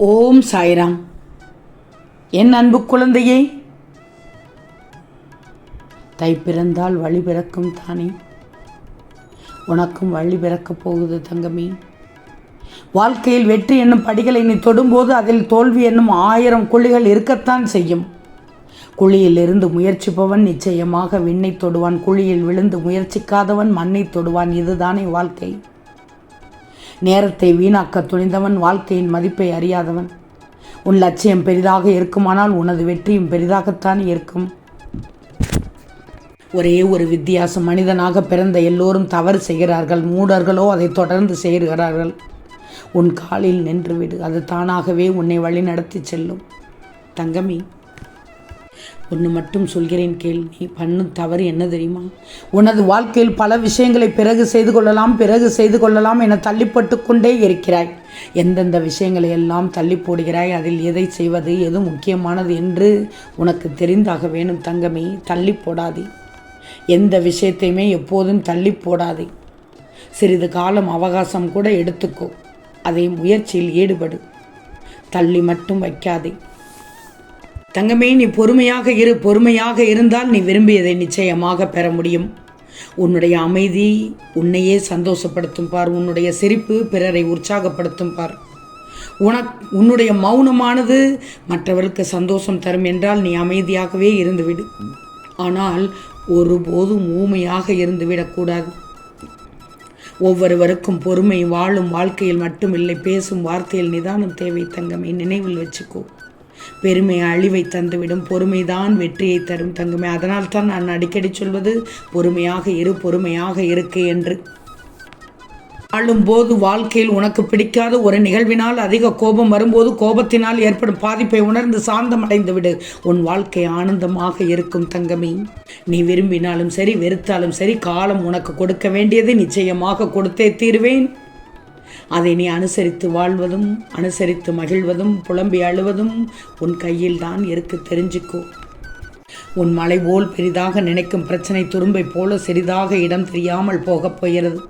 ஓம் சாய்ராம். என் அன்பு குழந்தையே தை பிறந்தால் வழி பிறக்கும் தானே. உனக்கும் வழி பிறக்கப் போகுது தங்கமே. வாழ்க்கையில் வெற்றி என்னும் படிகளை நீ தொடும்போது அதில் தோல்வி என்னும் ஆயிரம் குழிகள் இருக்கத்தான் செய்யும். குழியில் இருந்து முயற்சிப்பவன் நிச்சயமாக விண்ணை தொடுவான் குழியில் விழுந்து முயற்சிக்காதவன் மண்ணை தொடுவான். இதுதானே வாழ்க்கை. நேரத்தை வீணாக்க துணிந்தவன் வாழ்க்கையின் மதிப்பை அறியாதவன். உன் லட்சியம் பெரிதாக இருக்குமானால் உனது வெற்றியும் பெரிதாகத்தான் இருக்கும். ஒரே ஒரு வித்தியாசம் மனிதனாக பிறந்த எல்லோரும் தவறு செய்கிறார்கள் மூடர்களோ அதை தொடர்ந்து செய்கிறார்கள். உன் காலில் நின்றுவிடு அது தானாகவே உன்னை வழிநடத்தி செல்லும். தங்கமி ஒன்று மட்டும் சொல்கிறேன் கேள். நீ பண்ணும் தவறு என்ன தெரியுமா? உனது வாழ்க்கையில் பல விஷயங்களை பிறகு செய்து கொள்ளலாம் பிறகு செய்து கொள்ளலாம் என தள்ளிப்பட்டு கொண்டே இருக்கிறாய். எந்தெந்த விஷயங்களை எல்லாம் தள்ளி போடுகிறாய் அதில் எதை செய்வது எது முக்கியமானது என்று உனக்கு தெரிந்தாக வேணும் தங்கமே தள்ளி போடாதே. எந்த விஷயத்தையுமே எப்போதும் தள்ளி போடாதே. சிறிது காலம் அவகாசம் கூட எடுத்துக்கோ. அதை முயற்சியில் ஈடுபடு. தள்ளி மட்டும் வைக்காதே. தங்கமே நீ பொறுமையாக இரு பொறுமையாக இருந்தால் நீ விரும்பியதை நிச்சயமாக பெற முடியும். உன்னுடைய அமைதி உன்னையே சந்தோஷப்படுத்தும் பார் உன்னுடைய சிரிப்பு பிறரை உற்சாகப்படுத்தும் பார். உனக் உன்னுடைய மௌனமானது மற்றவர்களுக்கு சந்தோஷம் தரும் என்றால் நீ அமைதியாகவே இருந்துவிடு. ஆனால் ஒருபோதும் ஊமையாக இருந்துவிடக்கூடாது ஒவ்வொருவருக்கும் பொறுமை வாழும் வாழ்க்கையில் மட்டுமில்லை பேசும் வார்த்தையில் நிதானம் தேவை. தங்கமே நினைவில் வச்சுக்கோ. பெருமை அழிவை தந்துவிடும். பொறுமைதான் வெற்றியை தரும் தங்குமே. அதனால் தான் நான் அடிக்கடி சொல்வது பொறுமையாக இரு பொறுமையாக இருக்கு என்று. வாழும்போது வாழ்க்கையில் உனக்கு பிடிக்காத ஒரு நிகழ்வினால் அதிக கோபம் வரும்போது கோபத்தினால் ஏற்படும் பாதிப்பை உணர்ந்து சாந்தம் அடைந்து விடு உன் வாழ்க்கை ஆனந்தமாக இருக்கும் தங்கமே. நீ விரும்பினாலும் சரி வெறுத்தாலும் சரி காலம் உனக்கு கொடுக்க வேண்டியதை நிச்சயமாக கொடுத்தே தீர்வேன். அதை நீ அனுசரித்து வாழ்வதும் அனுசரித்து மகிழ்வதும் புலம்பி அழுவதும் உன் கையில் தான் இருக்கு தெரிஞ்சுக்கோ. உன் மலை போல் பெரிதாக நினைக்கும் பிரச்சனை துரும்பை போல சிறிதாக இடம் தெரியாமல் போகப் போகிறது.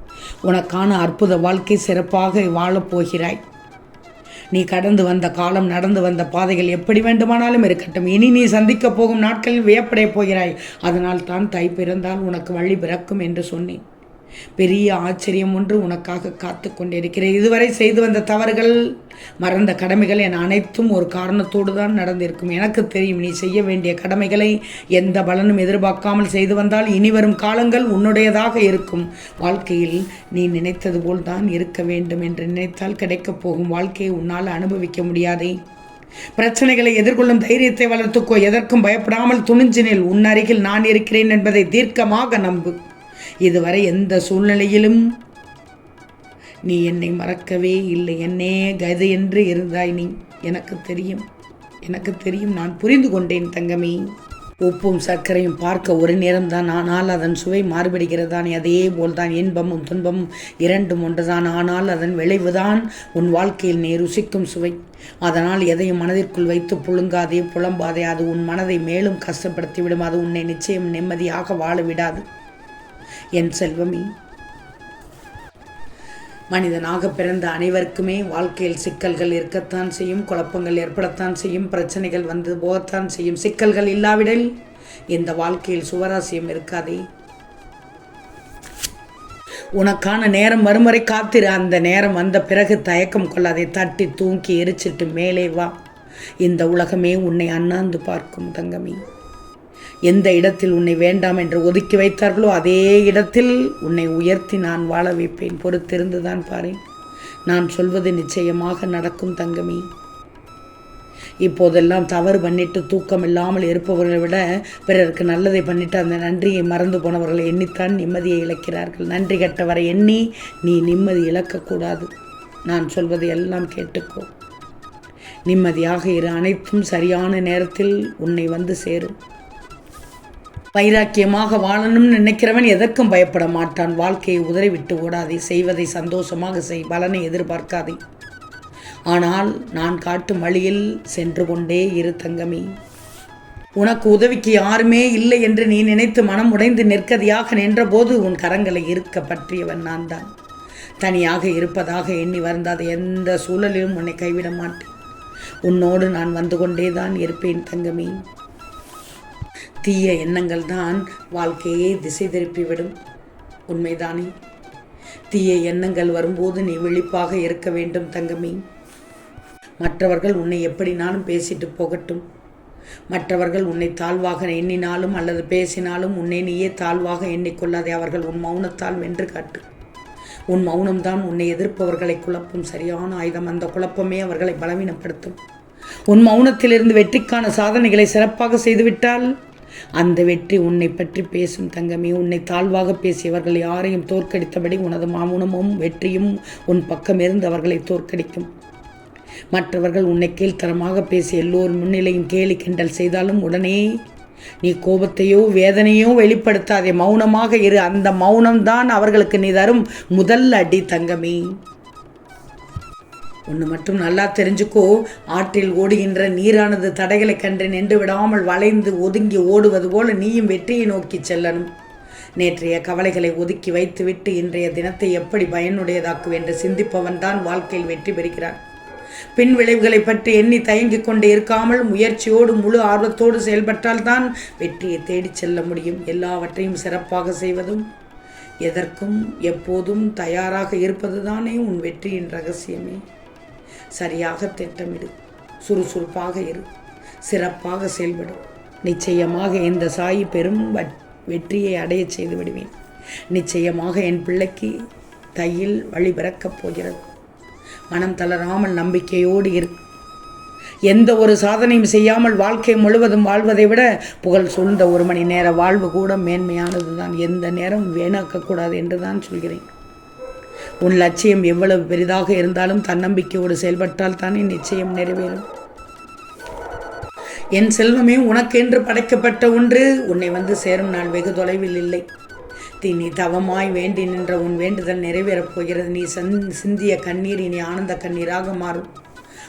உனக்கான அற்புத வாழ்க்கை சிறப்பாக வாழப் போகிறாய். நீ கடந்து வந்த காலம் நடந்து வந்த பாதைகள் எப்படி வேண்டுமானாலும் இருக்கட்டும். இனி நீ சந்திக்கப் போகும் நாட்களில் வியப்படைய போகிறாய். அதனால் தான் தை பிறந்தால் உனக்கு வழி பிறக்கும் என்று சொன்னேன். பெரிய ஆச்சரியம் ஒன்று உனக்காக காத்து கொண்டிருக்கிறேன். இதுவரை செய்து வந்த தவறுகள் மறந்த கடமைகள் என அனைத்தும் ஒரு காரணத்தோடு தான் நடந்திருக்கும். எனக்கு தெரியும் நீ செய்ய வேண்டிய கடமைகளை எந்த பலனும் எதிர்பார்க்காமல் செய்து வந்தால் இனி வரும் காலங்கள் உன்னுடையதாக இருக்கும். வாழ்க்கையில் நீ நினைத்தது போல் தான் இருக்க வேண்டும் என்று நினைத்தால் கிடைக்கப் போகும் வாழ்க்கையை உன்னால் அனுபவிக்க முடியாதே. பிரச்சனைகளை எதிர்கொள்ளும் தைரியத்தை வளர்த்துக்கோ எதற்கும் பயப்படாமல் துணிஞ்சினில் உன் அருகில் நான் இருக்கிறேன் என்பதை தீர்க்கமாக நம்பு. இதுவரை எந்த சூழ்நிலையிலும் நீ என்னை மறக்கவே இல்லை. என்னே கதை என்று இருந்தாய் நீ. எனக்கு தெரியும். எனக்கு தெரியும். நான் புரிந்து கொண்டேன் தங்கமே. உப்பும் சர்க்கரையும் பார்க்க ஒரு நேரம்தான். ஆனால் அதன் சுவை மாறுபடுகிறதான். அதே போல்தான் இன்பமும் துன்பமும் இரண்டும் ஒன்றுதான். ஆனால் அதன் விளைவுதான் உன் வாழ்க்கையில் நீ ருசிக்கும் சுவை. அதனால் எதையும் மனதிற்குள் வைத்து புழுங்காதே புலம்பாதே. அது உன் மனதை மேலும் கஷ்டப்படுத்திவிடும். அது உன்னை நிச்சயம் நிம்மதியாக வாழ விடாது. என் செல்வமே. மனிதனாக பிறந்த அனைவருக்குமே வாழ்க்கையில் சிக்கல்கள் இருக்கத்தான் செய்யும் குழப்பங்கள் ஏற்படத்தான் செய்யும் பிரச்சனைகள் வந்து போகத்தான் செய்யும். சிக்கல்கள் இல்லாவிடில் இந்த வாழ்க்கையில் சுவராசியம் இருக்காதே. உனக்கான நேரம் வறுமுறை காத்திரு. அந்த நேரம் வந்த பிறகு தயக்கம் கொள்ளாதே. தட்டி தூக்கி எரிச்சிட்டு மேலே வா. இந்த உலகமே உன்னை அண்ணாந்து பார்க்கும் தங்கமே. எந்த இடத்தில் உன்னை வேண்டாம் என்று ஒதுக்கி வைத்தார்களோ அதே இடத்தில் உன்னை உயர்த்தி நான் வாழ வைப்பேன். பொறுத்திருந்து தான் நான் சொல்வது நிச்சயமாக நடக்கும் தங்கமி. இப்போதெல்லாம் தவறு பண்ணிட்டு தூக்கம் இல்லாமல் இருப்பவர்களை விட பிறருக்கு நல்லதை பண்ணிட்டு அந்த நன்றியை மறந்து போனவர்களை எண்ணித்தான் நிம்மதியை இழக்கிறார்கள். நன்றி கட்டவரை எண்ணி நீ நிம்மதி இழக்கக்கூடாது. நான் சொல்வதை எல்லாம் கேட்டுக்கோ. நிம்மதியாக இரு. அனைத்தும் சரியான நேரத்தில் உன்னை வந்து சேரும். வைராக்கியமாக வாழணும்னு நினைக்கிறவன் எதற்கும் பயப்பட மாட்டான். வாழ்க்கையை உதறிவிட்டு ஓடாதே. செய்வதை சந்தோஷமாக செய். பலனை எதிர்பார்க்காதே. ஆனால் நான் காட்டும் வழியில் சென்று கொண்டே இரு தங்கமே. உனக்கு உதவிக்கு யாருமே இல்லை என்று நீ நினைத்து மனம் உடைந்து நிற்கதியாக நின்றபோது உன் கரங்களை இருக்க பற்றியவன் நான் தான் தனியாக இருப்பதாக எண்ணி வருந்தாத எந்த சூழலிலும் உன்னை கைவிட மாட்டேன். உன்னோடு நான் வந்து கொண்டே தான் இருப்பேன் தங்கமே. தீய எண்ணங்கள் தான் வாழ்க்கையை திசை திருப்பிவிடும். உண்மைதானே? தீய எண்ணங்கள் வரும்போது நீ விழிப்பாக இருக்க வேண்டும் தங்கமே. மற்றவர்கள் உன்னை எப்படினாலும் பேசிட்டு போகட்டும். மற்றவர்கள் உன்னை தாழ்வாக எண்ணினாலும் அல்லது பேசினாலும் உன்னை நீயே தாழ்வாக எண்ணிக்கொள்ளாதே அவர்கள் உன் மௌனத்தால் வென்று காட்டு. உன் மௌனம்தான் உன்னை எதிர்ப்பவர்களை குழப்பும். சரியான ஆயுதம் அந்த குழப்பமே அவர்களை பலவீனப்படுத்தும். உன் மௌனத்திலிருந்து வெற்றிக்கான சாதனைகளை சிறப்பாக செய்துவிட்டால் அந்த வெற்றி உன்னை பற்றி பேசும் தங்கமே. உன்னை தாழ்வாக பேசியவர்கள் யாரையும் தோற்கடித்தபடி உனது மௌனமும் வெற்றியும் உன் பக்கம் இருந்து அவர்களை தோற்கடிக்கும். மற்றவர்கள் உன்னை கீழ்த்தரமாக பேசி எல்லோர் முன்னிலையும் கேலி கிண்டல் செய்தாலும் உடனே நீ கோபத்தையோ வேதனையோ வெளிப்படுத்தாதே. மௌனமாக இரு. அந்த மௌனம்தான் அவர்களுக்கு நீ தரும் முதல் அடி தங்கமே. ஒன்று மட்டும் நல்லா தெரிஞ்சுக்கோ. ஆற்றில் ஓடுகின்ற நீரானது தடைகளை கண்டு நின்று விடாமல் வளைந்து ஒதுங்கி ஓடுவது போல நீயும் வெற்றியை நோக்கி செல்லணும். நேற்றைய கவலைகளை ஒதுக்கி வைத்துவிட்டு இன்றைய தினத்தை எப்படி பயனுடையதாக்கு என்று சிந்திப்பவன் தான் வாழ்க்கையில் வெற்றி பெறுகிறான். பின் விளைவுகளை பற்றி எண்ணி தயங்கிக் கொண்டு இருக்காமல் முயற்சியோடு முழு ஆர்வத்தோடு செயல்பட்டால் தான் வெற்றியை தேடிச் செல்ல முடியும். எல்லாவற்றையும் சிறப்பாக செய்வதும் எதற்கும் எப்போதும் தயாராக இருப்பதுதானே உன் வெற்றியின் ரகசியமே. சரியாக திட்டமிடு. சுறுசுறுப்பாக இரு. சிறப்பாக செயல்படும் நிச்சயமாக இந்த சாயி பெரும் வெற்றியை அடையச் செய்து விடுவேன். நிச்சயமாக என் பிள்ளைக்கு தையில் வழி பிறக்கப் போகிறது. மனம் தளராமல் நம்பிக்கையோடு இரு. எந்த ஒரு சாதனையும் செய்யாமல் வாழ்க்கை முழுவதும் வாழ்வதை விட புகழ் சூழ்ந்த ஒரு மணி நேர வாழ்வு கூட மேன்மையானது தான் எந்த நேரம் வீணாக்கக்கூடாது என்று தான் சொல்கிறேன். உன் லட்சியம் எவ்வளவு பெரிதாக இருந்தாலும் தன்னம்பிக்கையோடு செயல்பட்டால் தானே நிச்சயம் நிறைவேறும். என் செல்வமே உனக்கென்று படைக்கப்பட்ட ஒன்று உன்னை வந்து சேரும் நாள் வெகு தொலைவில் இல்லை. தீ நீ தவமாய் வேண்டி நின்ற உன் வேண்டுதல் நிறைவேறப் போகிறது. நீ சந் சிந்திய கண்ணீர் இனி ஆனந்த கண்ணீராக மாறும்.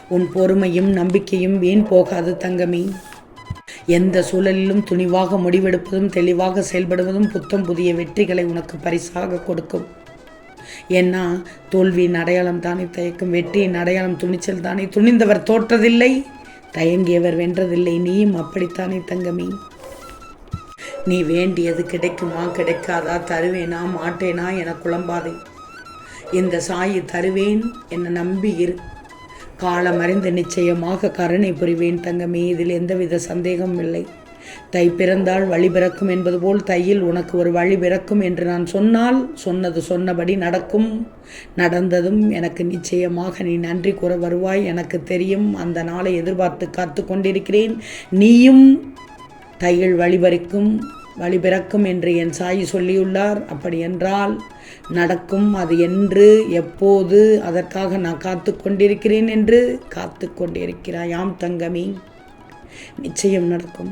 உன் பொறுமையும் நம்பிக்கையும் வீண் போகாது தங்கமே. எந்த சூழலிலும் துணிவாக முடிவெடுப்பதும் தெளிவாக செயல்படுவதும் புத்தம் புதிய வெற்றிகளை உனக்கு பரிசாக கொடுக்கும். ஏன்னா தோல்வியின் அடையாளம் தானே தயக்கும் வெற்றியின் அடையாளம் துணிச்சல் தானே துணிந்தவர் தோற்றதில்லை தயங்கியவர் வென்றதில்லை நீயும் அப்படித்தானே தங்கமி. நீ வேண்டியது கிடைக்குமா கிடைக்காதா தருவேனா மாட்டேனா என குழம்பாதே. இந்த சாயி தருவேன் என நம்பி இரு. காலமறிந்து நிச்சயமாக கருணை புரிவேன் தங்கமே இதில் எந்தவித சந்தேகமும் இல்லை. தை பிறந்தால் வழி பிறக்கும் என்பது போல் தையில் உனக்கு ஒரு வழி பிறக்கும் என்று நான் சொன்னால் சொன்னது சொன்னபடி நடக்கும் நடந்ததும் எனக்கு நிச்சயமாக நீ நன்றி கூற வருவாய். எனக்கு தெரியும் அந்த நாளை எதிர்பார்த்து காத்து கொண்டிருக்கிறேன். நீயும் தையில் வழிபறிக்கும் வழிபிறக்கும் என்று என் சாயி சொல்லியுள்ளார். அப்படி என்றால் நடக்கும் அது என்று எப்போது அதற்காக நான் காத்து கொண்டிருக்கிறேன் என்று காத்து கொண்டிருக்கிறாயாம் தங்கமி. நிச்சயம் நடக்கும்.